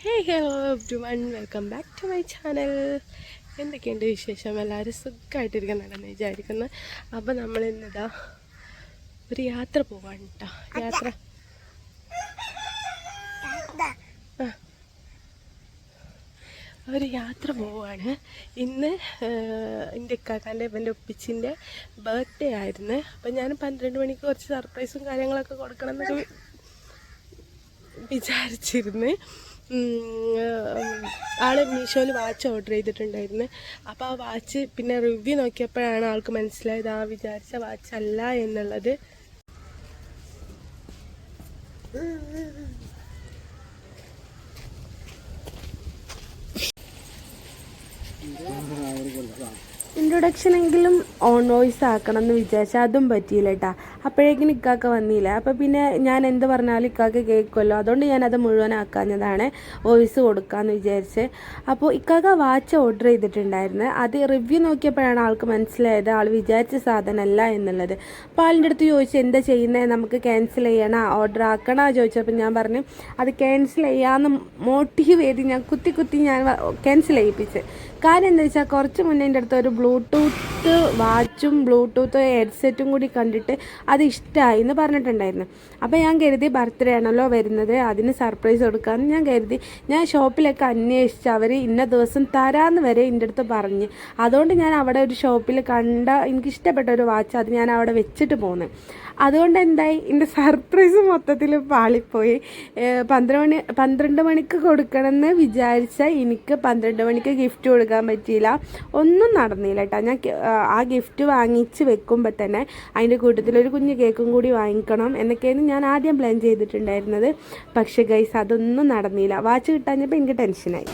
Hey hello everyone welcome back to my channel എന്തൊക്കെയുണ്ട് വിശേഷം? എല്ലാവരും സുഖമായിട്ടിരിക്കുന്നുണ്ടെന്ന് വിചാരിക്കുന്നു. അപ്പോൾ നമ്മൾ ഇന്നതാ ഒരു യാത്ര പോവാണ് കേട്ടോ യാത്ര. ഒരു യാത്ര പോവാണ്. ഇന്ന് എന്റെ ഇക്കാക്കാന്റെ ഇവന്റെ ഒപ്പിച്ചിന്റെ ബർത്ത്ഡേ ആയിരുന്നു. അപ്പം ഞാൻ പന്ത്രണ്ട് മണിക്ക് കുറച്ച് സർപ്രൈസും കാര്യങ്ങളൊക്കെ കൊടുക്കണം എന്നൊക്കെ വിചാരിച്ചിരുന്നു. ആൾ മീഷോയിൽ വാച്ച് ഓർഡർ ചെയ്തിട്ടുണ്ടായിരുന്നു. അപ്പോൾ ആ വാച്ച് പിന്നെ റിവ്യൂ നോക്കിയപ്പോഴാണ് ആൾക്ക് മനസ്സിലായത് ആ വിചാരിച്ച വാച്ച് അല്ല എന്നുള്ളത്. ഇൻട്രൊഡക്ഷൻ എങ്കിലും ഓൺ വോയിസ് ആക്കണം എന്ന് വിചാരിച്ചാൽ അതും പറ്റിയില്ല കേട്ടാ അപ്പോഴേക്കും ഇക്കാക്ക വന്നില്ല. അപ്പോൾ പിന്നെ ഞാൻ എന്ത് പറഞ്ഞാലും ഇക്കാക്ക കേൾക്കുമല്ലോ. അതുകൊണ്ട് ഞാൻ അത് മുഴുവനാക്കാഞ്ഞതാണ് വോയിസ് കൊടുക്കാമെന്ന് വിചാരിച്ച്. അപ്പോൾ ഇക്കാക്ക വാച്ച് ഓർഡർ ചെയ്തിട്ടുണ്ടായിരുന്നു. അത് റിവ്യൂ നോക്കിയപ്പോഴാണ് ആൾക്ക് മനസ്സിലായത്. ആൾ വിചാരിച്ച സാധനമല്ല എന്നുള്ളത്. അപ്പോൾ ആളിന്റെ അടുത്ത് ചോദിച്ചു എന്താ ചെയ്യുന്നത് നമുക്ക് ക്യാൻസൽ ചെയ്യണോ? ഓർഡർ ആക്കണോ? ചോദിച്ചപ്പോൾ ഞാൻ പറഞ്ഞു അത് ക്യാൻസൽ ചെയ്യാമെന്ന് മോട്ടീവ് ചെയ്ത് ഞാൻ കുത്തി കുത്തി ഞാൻ ക്യാൻസൽ ചെയ്യിപ്പിച്ച്. കാര്യം എന്താ വെച്ചാൽ കുറച്ച് മുന്നേ എന്റെ അടുത്ത് ഒരു ബ്ലൂടൂത്ത് വാച്ചും ബ്ലൂടൂത്ത് ഹെഡ്സെറ്റും കൂടി കണ്ടിട്ട് അത് ഇഷ്ടമായി എന്ന് പറഞ്ഞിട്ടുണ്ടായിരുന്നു. അപ്പോൾ ഞാൻ കരുതി ബർത്ത്ഡേ ആണല്ലോ വരുന്നത് അതിന് സർപ്രൈസ് കൊടുക്കാമെന്ന് ഞാൻ കരുതി. ഞാൻ ഷോപ്പിലൊക്കെ അന്വേഷിച്ച് അവർ ഇന്ന ദിവസം തരാമെന്ന് വരെ എന്റെ അടുത്ത് പറഞ്ഞ്. അതുകൊണ്ട് ഞാൻ അവിടെ ഒരു ഷോപ്പിൽ കണ്ട എനിക്ക് ഇഷ്ടപ്പെട്ട ഒരു വാച്ച് അത് ഞാൻ അവിടെ വെച്ചിട്ട് പോന്നു. അതുകൊണ്ട് എന്തായി എന്റെ സർപ്രൈസ് മൊത്തത്തിൽ പാളിപ്പോയി. പന്ത്രണ്ട് മണി പന്ത്രണ്ട് മണിക്ക് കൊടുക്കണമെന്ന് വിചാരിച്ച എനിക്ക് പന്ത്രണ്ട് മണിക്ക് ഗിഫ്റ്റ് കൊടുക്കാൻ പറ്റിയില്ല. ഒന്നും നടന്നില്ല കേട്ടോ. ഞാൻ ആ ഗിഫ്റ്റ് വാങ്ങിച്ച് വെക്കുമ്പോൾ തന്നെ അതിന്റെ കൂട്ടത്തിൽ ഒരു കുഞ്ഞ് കേക്കും കൂടി വാങ്ങിക്കണം എന്നൊക്കെയാണ് ഞാൻ ആദ്യം പ്ലാൻ ചെയ്തിട്ടുണ്ടായിരുന്നത്. പക്ഷേ ഗൈസ് അതൊന്നും നടന്നില്ല. വാച്ച് കിട്ടാഞ്ഞപ്പോൾ എനിക്ക് ടെൻഷനായി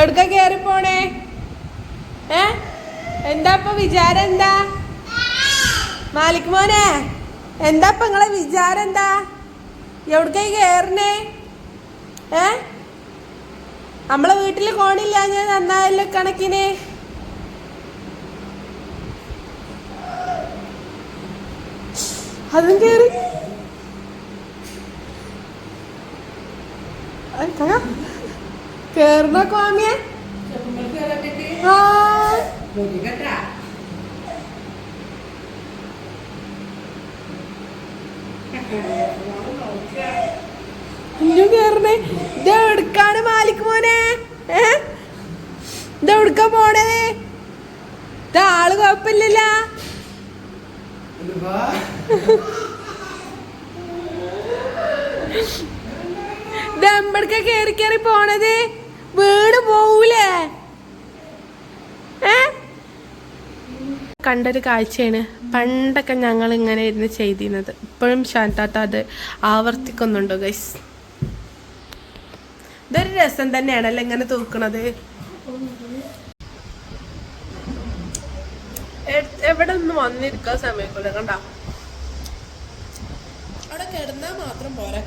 എവിടക്ക കയറി പോണേ? ഏ? എന്താ ഇപ്പൊ വിചാരം എന്താ? മാലിക് മോനെ എന്താ ഇപ്പൊ നിങ്ങളെ വിചാരം എന്താ? എവിടേക്കായി കയറണേ ഏ? നമ്മളെ വീട്ടിൽ കോണില്ല ഞാൻ നന്നായല്ലോ കണക്കിന്. അതും കേറി. കേറുന്ന കോമിയെ ഇഞ്ഞു കേറണേ ഇത് എവിടുക്കാണ് മാലിക് മോനെ? ഏ? ഇത് പോണേ ഇത് ആൾ കുഴപ്പമില്ലല്ല. ഇത് എമ്പടക്ക കേറി കേറി പോണത്? വീട് പോവൂലേ? കണ്ടൊരു കാഴ്ചയാണ്. പണ്ടൊക്കെ ഞങ്ങൾ ഇങ്ങനെ ഇരുന്ന് ചെയ്തിരുന്നത്. ഇപ്പോഴും ശാന്താത്ത അത് ആവർത്തിക്കുന്നുണ്ടോ ഗൈസ് ഇതൊരു രസം തന്നെയാണല്ലോ ഇങ്ങനെ തൂക്കണത്? എവിടെ നിന്ന് വന്നിരിക്കാൻ സമയക്കൂല കണ്ട? അവിടെ മാത്രം പോരാ.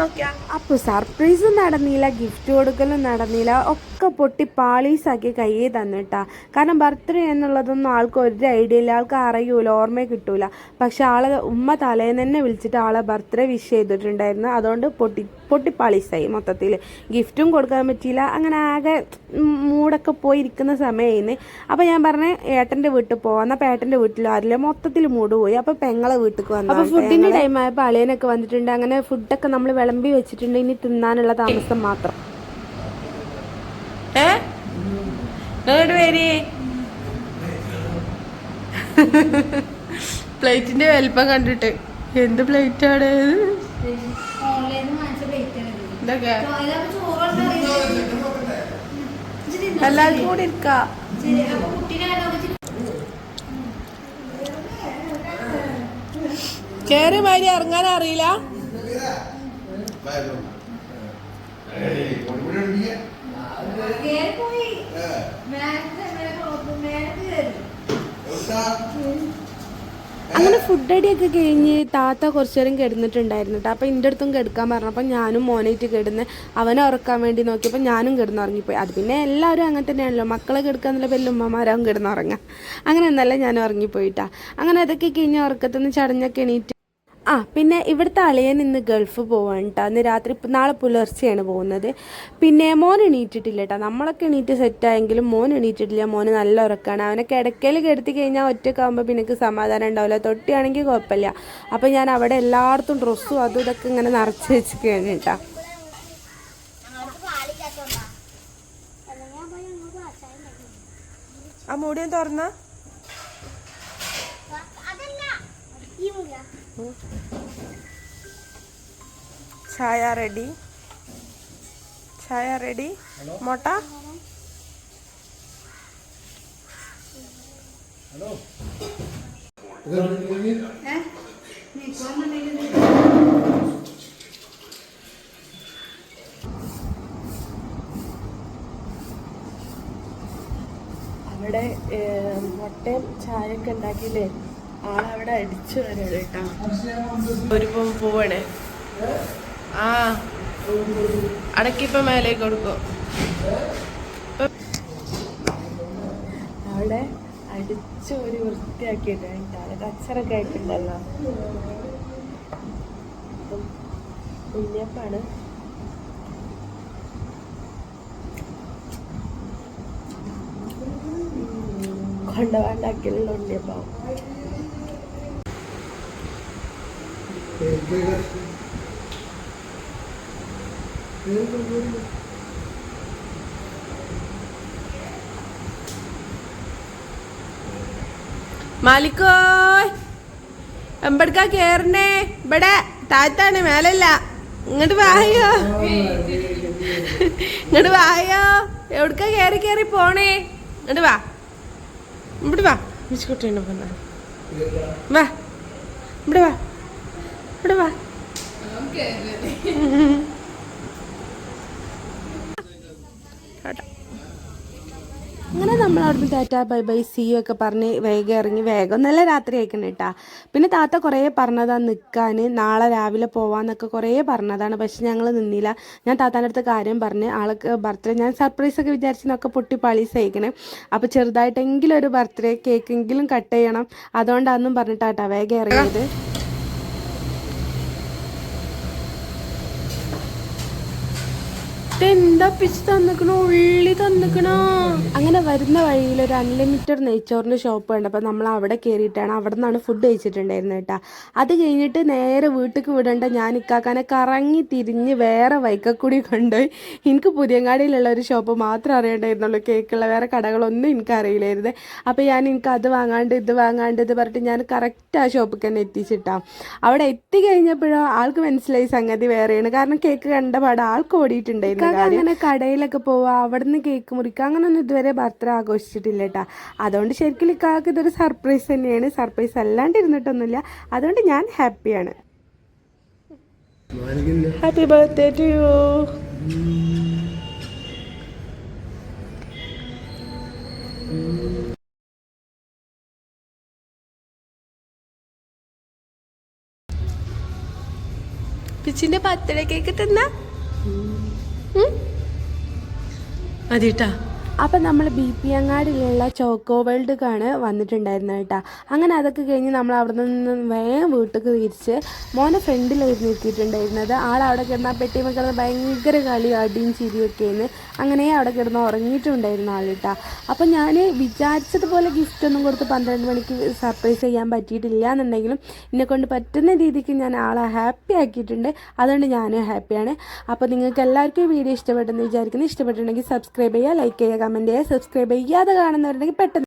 നോക്കിയാ? അപ്പോൾ സർപ്രൈസ് നടന്നില്ല ഗിഫ്റ്റ് കൊടുക്കലും നടന്നില്ല ഒക്കെ പൊട്ടി പാളീസാക്കി കയ്യിൽ തന്നിട്ടാ. കാരണം ബർത്ത്ഡേ എന്നുള്ളതൊന്നും ആൾക്ക് ഒരു ഐഡിയ ഇല്ല ആൾക്ക് അറിയൂല ഓർമ്മ കിട്ടൂല. പക്ഷെ ആളെ ഉമ്മ തലേന്ന് തന്നെ വിളിച്ചിട്ട് ആളെ ബർത്ത്ഡേ വിഷ് ചെയ്തിട്ടുണ്ടായിരുന്നു. അതുകൊണ്ട് പൊട്ടി പൊട്ടിപ്പാളീസായി മൊത്തത്തിൽ ഗിഫ്റ്റും കൊടുക്കാൻ പറ്റിയില്ല. അങ്ങനെ ആകെ മൂടൊക്കെ പോയിരിക്കുന്ന സമയമായിരുന്നു അപ്പോൾ ഞാൻ പറഞ്ഞ ഏട്ടന്റെ വീട്ടിൽ പോവാം. അപ്പോൾ ഏട്ടന്റെ വീട്ടിൽ ആരില്ല മൊത്തത്തിൽ മൂട് പോയി അപ്പോൾ പെങ്ങളെ വീട്ടിൽ വന്നു അപ്പോൾ ഫുഡിന്റെ ടൈം ആയപ്പോൾ അളിയനൊക്കെ വന്നിട്ടുണ്ട്. അങ്ങനെ ഫുഡൊക്കെ നമ്മൾ വിളമ്പി വെച്ചിട്ടുണ്ട്. ഇനി തിന്നാനുള്ള താമസം മാത്രം. പ്ലേറ്റിന്റെ വലിപ്പം കണ്ടിട്ട്. എന്ത് പ്ലേറ്റ് ആണ്? ഇതൊക്കെ. എല്ലാവർക്കും കൂടി ഇരിക്ക. കേറി മാരി ഇറങ്ങാൻ അറിയില്ല. അങ്ങനെ ഫുഡ് അടിയൊക്കെ കഴിഞ്ഞ് താത്ത കുറച്ചു നേരം കിടന്നിട്ടുണ്ടായിരുന്നു കേട്ടോ അപ്പോൾ എന്റെ അടുത്തും കിടക്കാൻ പറഞ്ഞപ്പോൾ ഞാനും മോനായിട്ട് കിടന്ന് അവനെ ഉറക്കാൻ വേണ്ടി നോക്കിയപ്പോൾ ഞാനും കിടന്നുറങ്ങിപ്പോയി. അത് പിന്നെ എല്ലാവരും അങ്ങനെ തന്നെയാണല്ലോ. മക്കളെ കിടക്കാന്നുള്ള പേരിൽ ഉമ്മമാരാവും കിടന്നുറങ്ങുക അങ്ങനെ എന്നല്ല ഞാൻ ഉറങ്ങിപ്പോയിട്ടാ അങ്ങനെ അതൊക്കെ കഴിഞ്ഞ് ഉറക്കത്തുനിന്ന് ചടഞ്ഞൊക്കെ എണീറ്റ് ആ പിന്നെ ഇവിടുത്തെ അളിയൻ ഇന്ന് ഗൾഫ് പോവാണ് കേട്ടോ അന്ന് രാത്രി ഇപ്പം നാളെ പുലർച്ചെയാണ് പോകുന്നത്. പിന്നെ മോൻ എണീറ്റിട്ടില്ല കേട്ടോ നമ്മളൊക്കെ എണീറ്റ് സെറ്റായെങ്കിലും മോൻ എണീറ്റിട്ടില്ല. മോന് നല്ല ഉറക്കമാണ് അവനെ കിടക്കയിൽ കെടുത്തി കഴിഞ്ഞാൽ ഒറ്റക്കാകുമ്പോൾ പിന്നെ എനിക്ക് സമാധാനം ഉണ്ടാവില്ല. തൊട്ടിയാണെങ്കിൽ കുഴപ്പമില്ല. അപ്പം ഞാൻ അവിടെ എല്ലായിടത്തും ഡ്രസ്സും അതും ഇതൊക്കെ ഇങ്ങനെ നിറച്ച് വെച്ചിരിക്കുകയാണ് കേട്ടോ ആ മൂടിയും തുറന്ന? ചായ റെഡി. ചായ റെഡി. മുട്ട? അവിടെ മുട്ടയും ചായയൊക്കെ ഉണ്ടാക്കിയില്ലേ? ആളവിടെ അടിച്ചു വരാണ് ഒരു പോവണേ ആ. അടക്കിപ്പോ മേലേക്ക് കൊടുക്കും. അവിടെ അടിച്ചു ഒരു വൃത്തിയാക്കിയിട്ടുണ്ട് അവിടെ അച്ചറൊക്കെ ആയിട്ടുണ്ടല്ലോ. ഉണ്ണിയപ്പാണ് കൊണ്ടുപോകാണ്ടാക്കിയുള്ള ഉണ്ണിയപ്പാവും മാലിക്കോ എമ്പടുക്ക കേറണേ ഇവിടെ താഴ്ത്താണ് മേലല്ല. ഇങ്ങോട്ട് വായോ. ഇങ്ങോട്ട് വായോ. എവിടക്കാ കേറി കേറി പോണേ? ഇങ്ങോട്ട് വാ. ഇവിടെ വാ. മിച്ചുകുട്ടിയുണ്ട് പോന്ന വാ. ഇവിടെ വാ. ഇവിടെ വാ. അങ്ങനെ നമ്മൾ അവിടുന്ന് tata bye bye see you ഒക്കെ പറഞ്ഞ് വേഗം ഇറങ്ങി വേഗം നല്ല രാത്രി ആയിക്കണം കേട്ടാ പിന്നെ താത്ത കുറേ പറഞ്ഞതാണ് നിൽക്കാൻ നാളെ രാവിലെ പോവാന്നൊക്കെ കുറേ പറഞ്ഞതാണ് പക്ഷെ ഞങ്ങൾ നിന്നില്ല. ഞാൻ താത്താന്റെ അടുത്ത് കാര്യം പറഞ്ഞ് ആൾക്ക് ബർത്ത്ഡേ ഞാൻ സർപ്രൈസ് ഒക്കെ വിചാരിച്ചതിനൊക്കെ പൊട്ടി പാളീസ് അയക്കണേ അപ്പോൾ ചെറുതായിട്ടെങ്കിലും ഒരു ബർത്ത്ഡേ കേക്കെങ്കിലും കട്ട് ചെയ്യണം. അതുകൊണ്ടാണെന്നും പറഞ്ഞിട്ടാട്ടാ വേഗം ഇറങ്ങിയത്. എന്താ പിച്ച് തന്നിക്കണോ? ഉള്ളി തന്നിക്കണോ? അങ്ങനെ വരുന്ന വഴിയിൽ ഒരു അൺലിമിറ്റഡ് നെയ്ച്ചോറിന്റെ ഷോപ്പ് ഉണ്ട്. അപ്പൊ നമ്മൾ അവിടെ കയറിയിട്ടാണ് അവിടെ നിന്നാണ് ഫുഡ് കഴിച്ചിട്ടുണ്ടായിരുന്നത് കേട്ടോ. അത് കഴിഞ്ഞിട്ട് നേരെ വീട്ടിലേക്ക് വിടേണ്ട. ഞാൻ ഇക്കാക്കാനെ കറങ്ങി തിരിഞ്ഞ് വേറെ വൈക്കക്കുടി കൊണ്ടുപോയി. എനിക്ക് പുതിയങ്ങാടിയിലുള്ള ഒരു ഷോപ്പ് മാത്രമേ അറിയണ്ടായിരുന്നുള്ളൂ. കേക്കുള്ള വേറെ കടകളൊന്നും എനിക്ക് അറിയില്ലായിരുന്നു. അപ്പോൾ ഞാൻ എനിക്ക് അത് വാങ്ങാണ്ട് ഇത് വാങ്ങാണ്ട് ഇത് പറഞ്ഞിട്ട് ഞാൻ കറക്റ്റ് ആ ഷോപ്പിൽ തന്നെ എത്തിച്ചിട്ടാ അവിടെ എത്തി കഴിഞ്ഞപ്പോഴോ ആൾക്ക് മനസ്സിലായി സംഗതി വേറെയാണ്. കാരണം കേക്ക് കണ്ട പാട് ആൾക്ക് ഓടിയിട്ടുണ്ടായിരുന്നു. അങ്ങനെ കടയിലൊക്കെ പോവാ അവിടെ നിന്ന് കേക്ക് മുറിക്കുക അങ്ങനൊന്നും ഇതുവരെ ബർത്ത്ഡേ ആഘോഷിച്ചിട്ടില്ല കേട്ടോ അതുകൊണ്ട് ശരിക്കും ഇക്കാക്ക് ഇതൊരു സർപ്രൈസ് തന്നെയാണ്. സർപ്രൈസ് അല്ലാണ്ട് ഇരുന്നിട്ടൊന്നുമില്ല. അതുകൊണ്ട് ഞാൻ ഹാപ്പിയാണ് ഹാപ്പി ബർത്ത്ഡേ ടു യു പിച്ചിന്റെ ബർത്ത്ഡേ കേക്ക് തിന്ന? മതിട്ടാ. അപ്പം നമ്മൾ ബി പി അങ്ങാടിയിലുള്ള ചോക്കോ വേൾഡ്ക്കാണ് വന്നിട്ടുണ്ടായിരുന്നത് കേട്ടോ. അങ്ങനെ അതൊക്കെ കഴിഞ്ഞ് നമ്മൾ അവിടെ നിന്ന് വേഗം വീട്ടിലേക്ക് തിരിച്ച് മോനെ ഫ്രണ്ടിലായിരുന്നു എത്തിയിട്ടുണ്ടായിരുന്നത് ആൾ അവിടെ കിടന്ന് ആ പെട്ടിമ കിടന്ന് ഭയങ്കര കളി അടിയും ചിരിയൊക്കെയാണ് അങ്ങനെ അവിടെ കിടന്ന് ഉറങ്ങിയിട്ടുണ്ടായിരുന്നു ആൾ കേട്ടോ. അപ്പം ഞാൻ വിചാരിച്ചതുപോലെ ഗിഫ്റ്റ് ഒന്നും കൊടുത്ത് പന്ത്രണ്ട് മണിക്ക് സർപ്രൈസ് ചെയ്യാൻ പറ്റിയിട്ടില്ല എന്നുണ്ടെങ്കിലും എന്നെക്കൊണ്ട് പറ്റുന്ന രീതിക്ക് ഞാൻ ആളെ ഹാപ്പി ആക്കിയിട്ടുണ്ട്. അതുകൊണ്ട് ഞാനും ഹാപ്പിയാണ് അപ്പോൾ നിങ്ങൾക്ക് എല്ലാവർക്കും വീഡിയോ ഇഷ്ടപ്പെട്ടെന്ന് വിചാരിക്കുന്നു. ഇഷ്ടപ്പെട്ടിട്ടുണ്ടെങ്കിൽ സബ്സ്ക്രൈബ് ചെയ്യുക ലൈക്ക് ചെയ്യുക കമന്റ് ചെയ്യുക സബ്സ്ക്രൈബ് ചെയ്യാതെ കാണുന്നവരുണ്ടെങ്കിൽ പെട്ടെന്ന്